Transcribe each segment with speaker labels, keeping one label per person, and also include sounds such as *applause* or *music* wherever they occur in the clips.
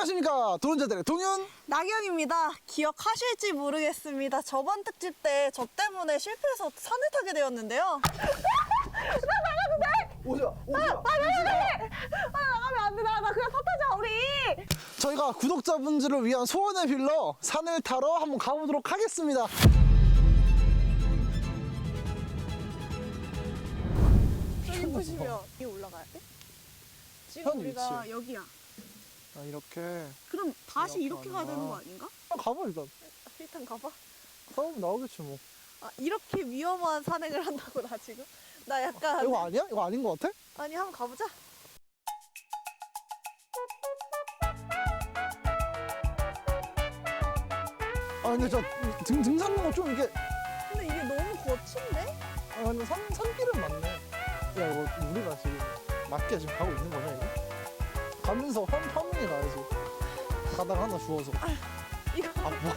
Speaker 1: 안녕하십니까 도론자들의 동현
Speaker 2: 낙연입니다. 기억하실지 모르겠습니다. 저번 특집 때 저 때문에 실패해서 산을 타게 되었는데요. *laughs*
Speaker 1: 오자 오자
Speaker 2: 아, 나가면 안 돼. 나, 나 그냥 타 타자, 우리.
Speaker 1: 저희가 구독자분들을 위한 소원을 빌러 산을 타러 한번 가보도록 하겠습니다
Speaker 2: 저기 보시면 이 올라가야 돼? 지금
Speaker 1: 현
Speaker 2: 우리가. 여기야.
Speaker 1: 아 이렇게
Speaker 2: 그럼 다시
Speaker 1: 이렇게
Speaker 2: 이렇게 가야 되는. 거 아닌가?
Speaker 1: 아, 가봐 일단 *laughs*
Speaker 2: 일단 가봐.
Speaker 1: 싸움 나오겠지 뭐
Speaker 2: 아, 이렇게 위험한 산행을 한다고 나 지금? 나 약간
Speaker 1: 이거 아니야? 이거 아닌 것 같아?
Speaker 2: 아니 한번 가보자.
Speaker 1: 아 근데 저 등, 등산로 가 좀 이게
Speaker 2: 근데 이게 너무 거친데?
Speaker 1: 아 근데 산, 산길은 맞네 야 이거 우리가 지금 맞게 지금 가고 있는 거냐 이거? 가면서 한 파문이 나야지 가다가 하나 주워서
Speaker 2: 이거
Speaker 1: 아 뭐?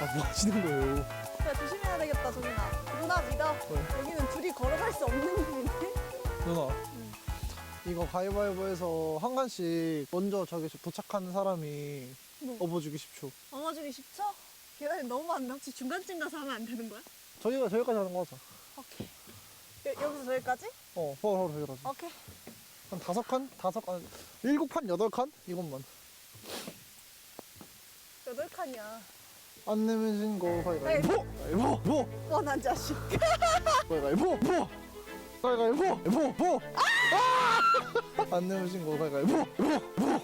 Speaker 1: 아 뭐 하시는 거예요
Speaker 2: 야, 조심해야 되겠다, 조민아. 누나 믿어.
Speaker 1: 왜?
Speaker 2: 여기는 둘이 걸어갈 수 없는 길인데?
Speaker 1: 누나 이거 가위바위보해서 한 칸씩 먼저 저기 도착하는 사람이
Speaker 2: 뭐?
Speaker 1: 업어주기 10초
Speaker 2: 넘어주기 쉽죠? 계단이 너무 많은데 혹시 중간쯤 가서 하면 안 되는 거야?
Speaker 1: 저희가 저기까지 하는 거 하자
Speaker 2: 오케이. 여, 여기서 저기까지?
Speaker 1: 어 서로 저기까지
Speaker 2: 오케이.
Speaker 1: 한 다섯 칸? 다섯 칸? 일곱 칸? 여덟 칸? 이것만
Speaker 2: 여덟 칸이야.
Speaker 1: 안 내면 진거 가위바위보 가위바위보 보
Speaker 2: 뻔한 자식.
Speaker 1: 가위바위보 보 가위바위보 보 보! 아! 안 내면 진거 가위바위보 보! 보!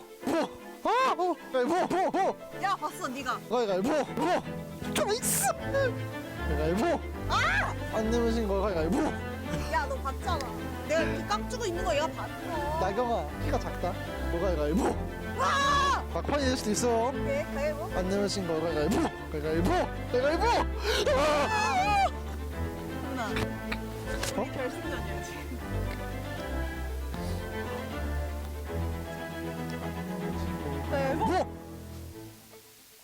Speaker 1: 보! 아! 어! 가위바위보 보! 보!
Speaker 2: 야, 봤어, 네가.
Speaker 1: 가위바위보 보! 가만있어! 가위바위보 아! 안 내면 진거 가위바위보
Speaker 2: 야, 너 봤잖아. 내가 이렇게 깍주고 있는 거 얘가 봤어.
Speaker 1: 나경아 키가 작다 뭐 가위바위보
Speaker 2: 와!
Speaker 1: 막판이 될 수도 있어
Speaker 2: 오케이, 가위보.
Speaker 1: 안 내면 진거 가위바위보 가위바위보 가위바위보 아!
Speaker 2: 누나.
Speaker 1: 어?
Speaker 2: 결승전이야, 지금. 가위보.
Speaker 1: 보!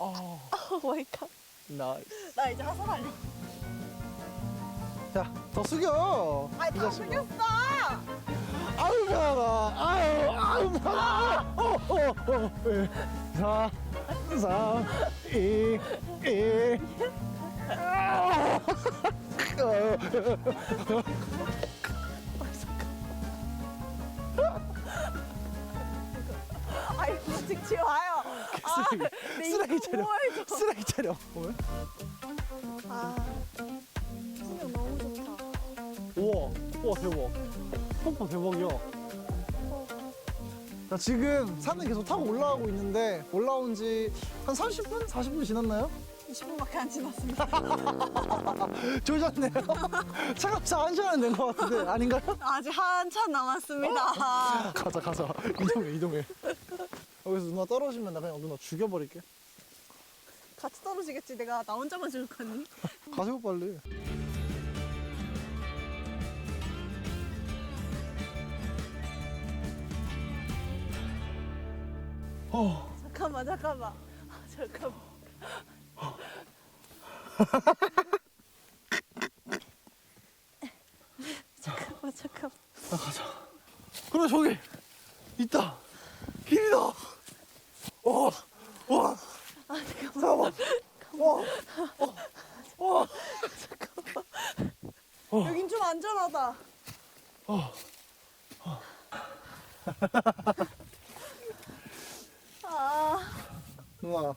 Speaker 1: 아 *laughs*
Speaker 2: 오 마이 갓.
Speaker 1: 나이스
Speaker 2: 나 이제 하산할래.
Speaker 1: 자, 더 숙여.
Speaker 2: 아니, 이다
Speaker 1: 자식아.
Speaker 2: 숙였어!
Speaker 1: 아유, 배아가. 아유, 아유, 배아가. 어, 어, 어. 예. 사, 삼, 이, 일. 아. 어.
Speaker 2: 아이, 뭐 찍지 마요. 아,
Speaker 1: 쓰레기,
Speaker 2: 내
Speaker 1: 쓰레기
Speaker 2: 이거
Speaker 1: 차려.
Speaker 2: 보호해줘.
Speaker 1: 쓰레기 차려. 왜?
Speaker 2: 아.
Speaker 1: 우와, 우와, 대박. 폭포 대박이야. 자, 지금 산을 계속 타고 올라가고 있는데, 올라온 지 한 30분? 40분 지났나요?
Speaker 2: 20분밖에 안 지났습니다. *laughs*
Speaker 1: 조졌네요. *laughs* 차갑지 한 시간 된것 같은데, 아닌가요?
Speaker 2: 아직 한참 남았습니다. *laughs*
Speaker 1: 가자 가자 이동해 이동해 여기서 누나 떨어지면 나 그냥 누나 죽여버릴게
Speaker 2: 같이 떨어지겠지. 내가 나 혼자만 죽을 거니?
Speaker 1: 가세요 빨리 어
Speaker 2: 잠깐만, 잠깐만. 아, 잠깐만. 잠깐만, 잠깐만.
Speaker 1: 나 가자 그래 저기 있다 길이다 어, 와와
Speaker 2: 아, 잠깐만.
Speaker 1: 와와
Speaker 2: 여긴 좀 안전하다.
Speaker 1: 어.
Speaker 2: 아,
Speaker 1: 누나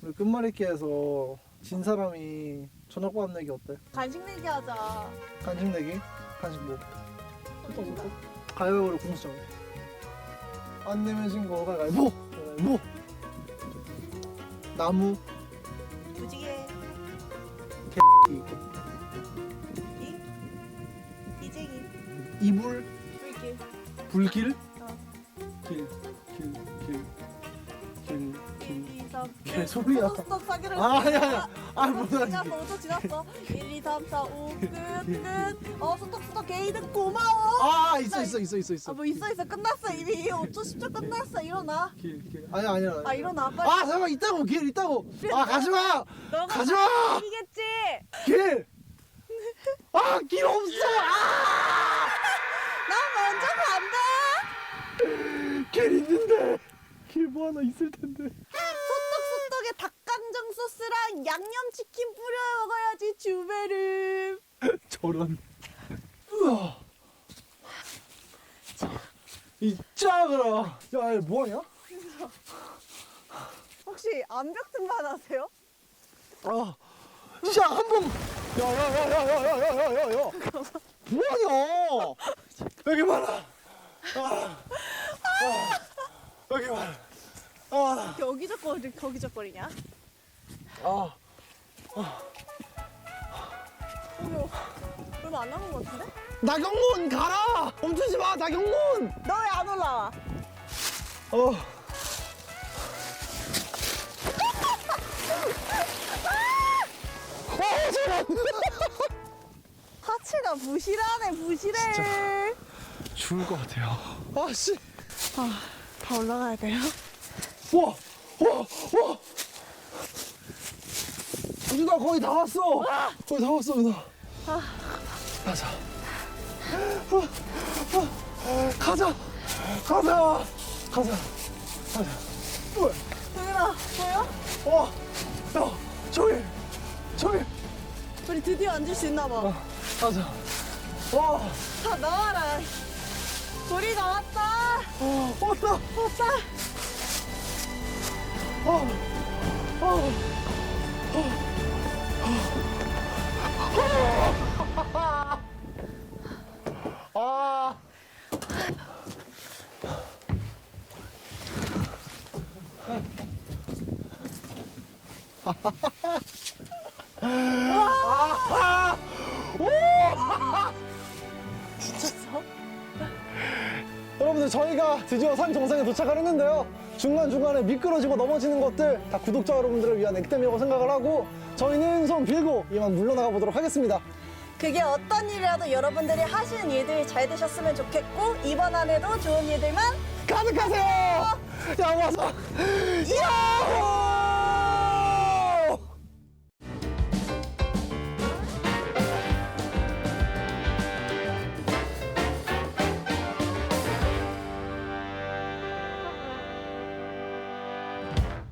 Speaker 1: 우리 끝말잇기에서 진 사람이 저녁밥 내기 어때?
Speaker 2: 간식 내기 하자.
Speaker 1: 간식 내기? 간식 뭐? 가위바위보로 공수 정해 안 내면 신고 가위바위보 가위바위보 나무
Speaker 2: 무지개.
Speaker 1: 이,
Speaker 2: 이? 이쟁이.
Speaker 1: 이불
Speaker 2: 불길.
Speaker 1: 불길 소리야.
Speaker 2: 스톱, 스톱, 사기를.
Speaker 1: 아 아니야 아니야 아 뭐야
Speaker 2: 지났어, 5초 지났어. 1, 2, 3, 4, 5, 끝, 끝. 어, 스톱, 스톱, 게이드 고마워.
Speaker 1: 아 있어 있어 있어 있어
Speaker 2: 아,
Speaker 1: 있어
Speaker 2: 뭐 있어, 있어. 끝났어. 이미 5초, 10초 끝났어. 일어나.
Speaker 1: 길길 아니야 아니야
Speaker 2: 아, 일어나. 빨리.
Speaker 1: 아 잠깐 있다고 길 있다고 아 가지마
Speaker 2: 너가
Speaker 1: 가지마
Speaker 2: 이기겠지?
Speaker 1: 길 아 길 없어
Speaker 2: 나 먼저 간다.
Speaker 1: 길 있는데 뭐 하나 있을 텐데.
Speaker 2: 소떡소떡에 닭강정 소스랑 양념치킨 뿌려 먹어야지 주베름. *laughs*
Speaker 1: 저런. 우와. 이 짜그라. 야, 얘 뭐하냐?
Speaker 2: 혹시 암벽 등반 하세요?
Speaker 1: 아, 진짜 한 번. 야, 야, 야, 야, 야, 야, 야, 야, 야, 야. 뭐하냐? 여기 봐라. 아, 아, 여기 봐라. 아,
Speaker 2: 여기저거리 거기저거리냐?
Speaker 1: 아,
Speaker 2: 이거 얼마 안 남은 것 같은데?
Speaker 1: 나경문 가라. 멈추지 마, 나경문.
Speaker 2: 너 왜 안 올라와?
Speaker 1: 어. *laughs* 어.
Speaker 2: 하체가 부실하네 부실해.
Speaker 1: 죽을 것 같아요. 아, 씨.
Speaker 2: 아, 다 올라가야 돼요?
Speaker 1: 와, 와, 와. 유나 거의 다 왔어. 거의 다 왔어, 유나. 가자. 가자. 가자. 가자. 가자. 왜?
Speaker 2: 도윤아 보여?
Speaker 1: 와, 야, 저기, 저기.
Speaker 2: 우리 드디어 앉을 수 있나 봐.
Speaker 1: 가자. 와,
Speaker 2: 다 나와라. 우리 나왔다.
Speaker 1: 어, 왔다.
Speaker 2: 왔다.
Speaker 1: 어, 어. 아.
Speaker 2: 미쳤어?
Speaker 1: 여러분들 저희가 드디어 산 정상에 도착을 했는데요 중간중간에 미끄러지고 넘어지는 것들 다 구독자 여러분들을 위한 액땜이라고 생각을 하고 저희는 손 빌고 이만 물러나가 보도록 하겠습니다.
Speaker 2: 그게 어떤 일이라도 여러분들이 하시는 일들이 잘 되셨으면 좋겠고 이번 한 해도 좋은 일들만
Speaker 1: 가득하세요! 야 와서! 야호